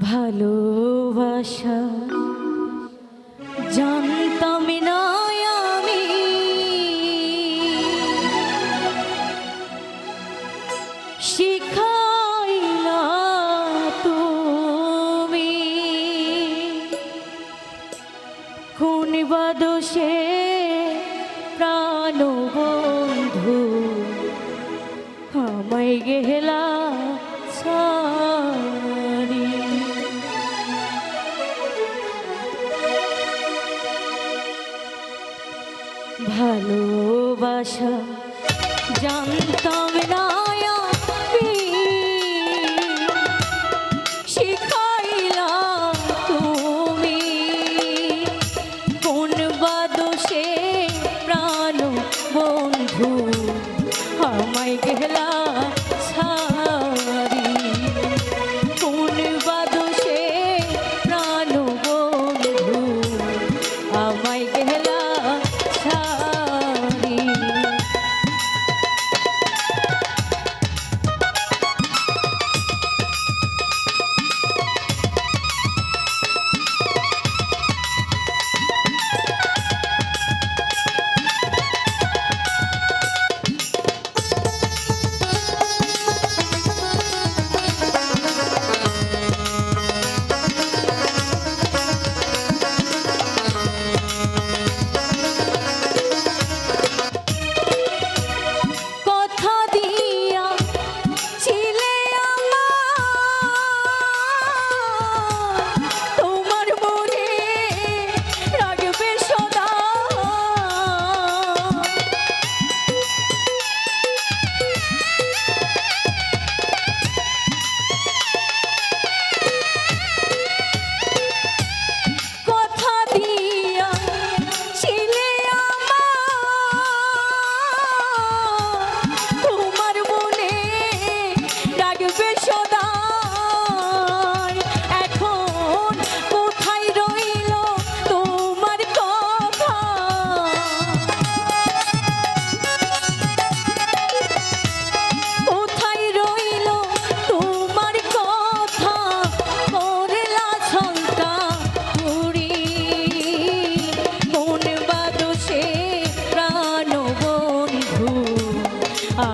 ভালোবাসা। জানতাম না আমি। শিখাই না তুমি। কোন বাদোষে প্রাণ বন্ধু আমায় গেলা ভালোবাসা। জানতাম না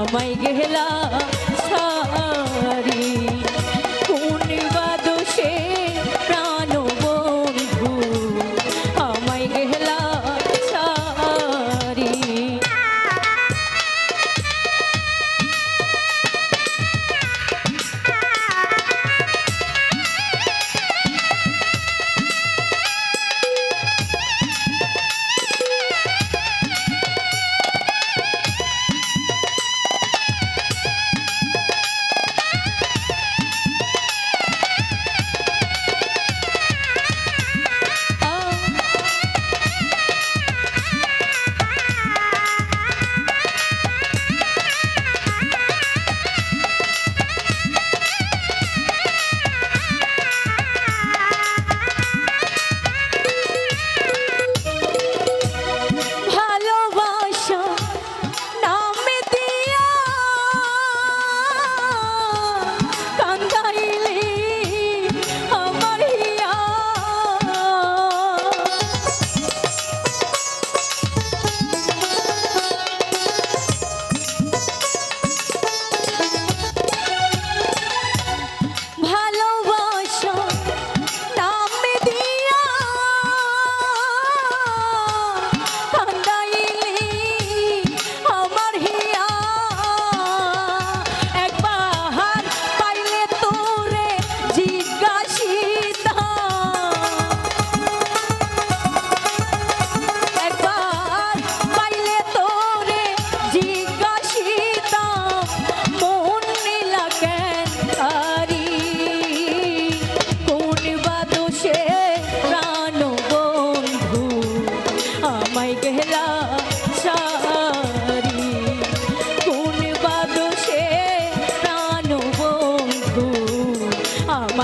আমায় গেলা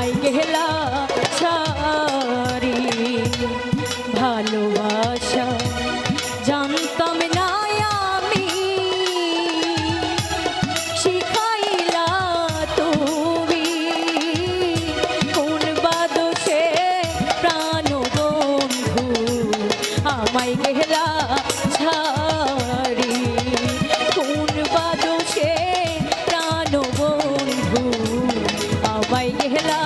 তোমায় গেলা সারি। ভালোবাসা জানতাম না আমি। শিখাইলা তুমি কোন বাদসে প্রাণ বন্ধু। আমাই গেলা ছাড়ি কোন বাদসে প্রাণ বন্ধু। আমাই গেলা